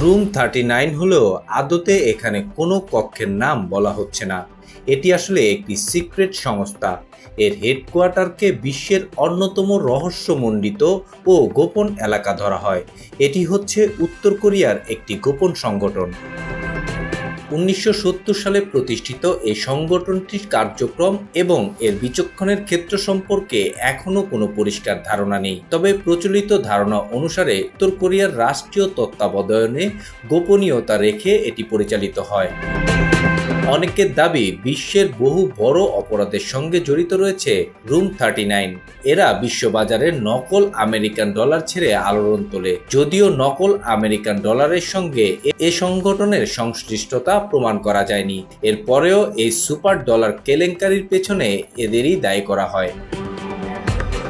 Room thirty nine হলেও আদতে এখানে কোনো কক্ষের নাম বলা হচ্ছে না। এটি আসলে একটি সিক্রেট সংস্থা। এর হেডকোয়ার্টারকে বিশ্বের অন্যতম রহস্যমণ্ডিত ও গোপন এলাকা ধরা হয়। এটি হচ্ছে উত্তর কোরিয়ার একটি গোপন সংগঠন। উনিশশো সত্তর সালে প্রতিষ্ঠিত এই সংগঠনটির কার্যক্রম এবং এর বিচক্ষণের ক্ষেত্র সম্পর্কে এখনও কোনো পরিষ্কার ধারণা নেই। তবে প্রচলিত ধারণা অনুসারে উত্তর কোরিয়ার রাষ্ট্রীয় তত্ত্বাবধানে গোপনীয়তা রেখে এটি পরিচালিত হয়। অনেকের দাবি বিশ্বের বহু বড় অপরাধের সঙ্গে জড়িত রয়েছে রুম থার্টি নাইন। এরা বিশ্ববাজারে নকল আমেরিকান ডলার ছেড়ে আলোড়ন তোলে। যদিও নকল আমেরিকান ডলারের সঙ্গে এ- সংগঠনের সংশ্লিষ্টতা প্রমাণ করা যায়নি। এরপরেও এই সুপার ডলার কেলেঙ্কারির পেছনে এদেরই দায়ী করা হয়।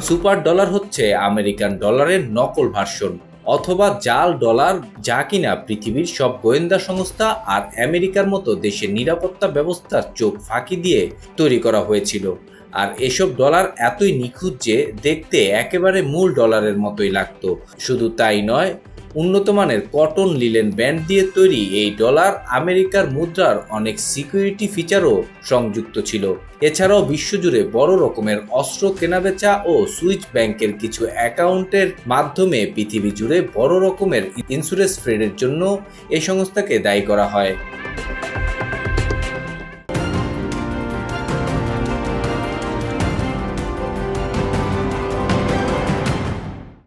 সুপার ডলার হচ্ছে আমেরিকান ডলারের নকল ভার্সন। অথবা জাল, ডলার, যা কিনা পৃথিবীর সব গোয়েন্দা সংস্থা আর আমেরিকার মতো দেশের নিরাপত্তা ব্যবস্থার চোখ ফাঁকি দিয়ে তৈরি করা হয়েছিল। আর এসব ডলার এতই নিখুঁত যে দেখতে একেবারে মূল ডলারের মতোই লাগতো। শুধু তাই নয় উন্নত মানের কটন লিলেন ব্যান্ড দিয়ে তৈরি এই ডলার আমেরিকার মুদ্রার অনেক সিকিউরিটি ফিচারও সংযুক্ত ছিল। এছাড়াও বিশ্বজুড়ে বড় রকমের অস্ত্র কেনাবেচা ও সুইচ ব্যাংকের কিছু অ্যাকাউন্টের মাধ্যমে পৃথিবী জুড়ে বড় রকমের ইন্স্যুরেন্স ফ্রেডের জন্য এই সংস্থাকে দায়ী করা হয়।